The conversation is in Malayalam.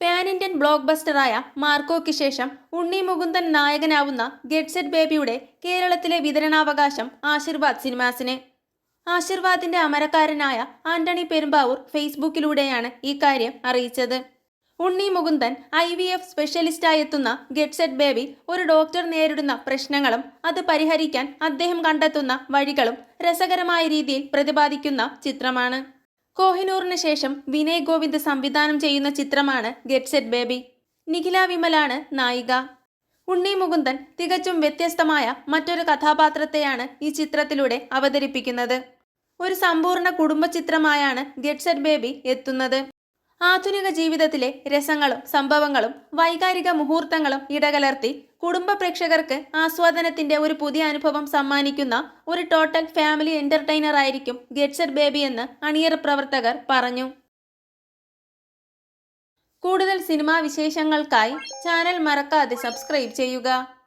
പാൻ ഇന്ത്യൻ ബ്ലോക്ക് ബസ്റ്ററായ മാർക്കോയ്ക്ക് ശേഷം ഉണ്ണി മുകുന്ദൻ നായകനാവുന്ന ഗെറ്റ് സെറ്റ് ബേബിയുടെ കേരളത്തിലെ വിതരണാവകാശം ആശീർവാദ് സിനിമാസിന്. ആശീർവാദിന്റെ അമരക്കാരനായ ആന്റണി പെരുമ്പാവൂർ ഫേസ്ബുക്കിലൂടെയാണ് കാര്യം അറിയിച്ചത്. Unni Mukundan I V F സ്പെഷ്യലിസ്റ്റായി എത്തുന്ന ഗെറ്റ് സെറ്റ് ബേബി ഒരു ഡോക്ടർ നേരിടുന്ന പ്രശ്നങ്ങളും അത് പരിഹരിക്കാൻ അദ്ദേഹം കണ്ടെത്തുന്ന വഴികളും രസകരമായ രീതിയിൽ പ്രതിപാദിക്കുന്ന ചിത്രമാണ്. കോഹിനൂറിന് ശേഷം വിനയ് ഗോവിന്ദ് സംവിധാനം ചെയ്യുന്ന ചിത്രമാണ് ഗെറ്റ് സെറ്റ് ബേബി. നിഖില വിമലാണ് നായിക. ഉണ്ണി മുകുന്ദൻ തികച്ചും വ്യത്യസ്തമായ മറ്റൊരു കഥാപാത്രത്തെയാണ് ഈ ചിത്രത്തിലൂടെ അവതരിപ്പിക്കുന്നത്. ഒരു സമ്പൂർണ കുടുംബ ചിത്രമായാണ് ഗെറ്റ് സെറ്റ് ബേബി എത്തുന്നത്. ആധുനിക ജീവിതത്തിലെ രസങ്ങളും സംഭവങ്ങളും വൈകാരിക മുഹൂർത്തങ്ങളും ഇടകലർത്തി കുടുംബ പ്രേക്ഷകർക്ക് ആസ്വാദനത്തിന്റെ ഒരു പുതിയ അനുഭവം സമ്മാനിക്കുന്ന ഒരു ടോട്ടൽ ഫാമിലി എന്റർടൈനർ ആയിരിക്കും ഗെറ്റ്സർ ബേബി എന്ന് അണിയർ പ്രവർത്തകർ പറഞ്ഞു. കൂടുതൽ സിനിമാ വിശേഷങ്ങൾക്കായി ചാനൽ മറക്കാതെ സബ്സ്ക്രൈബ് ചെയ്യുക.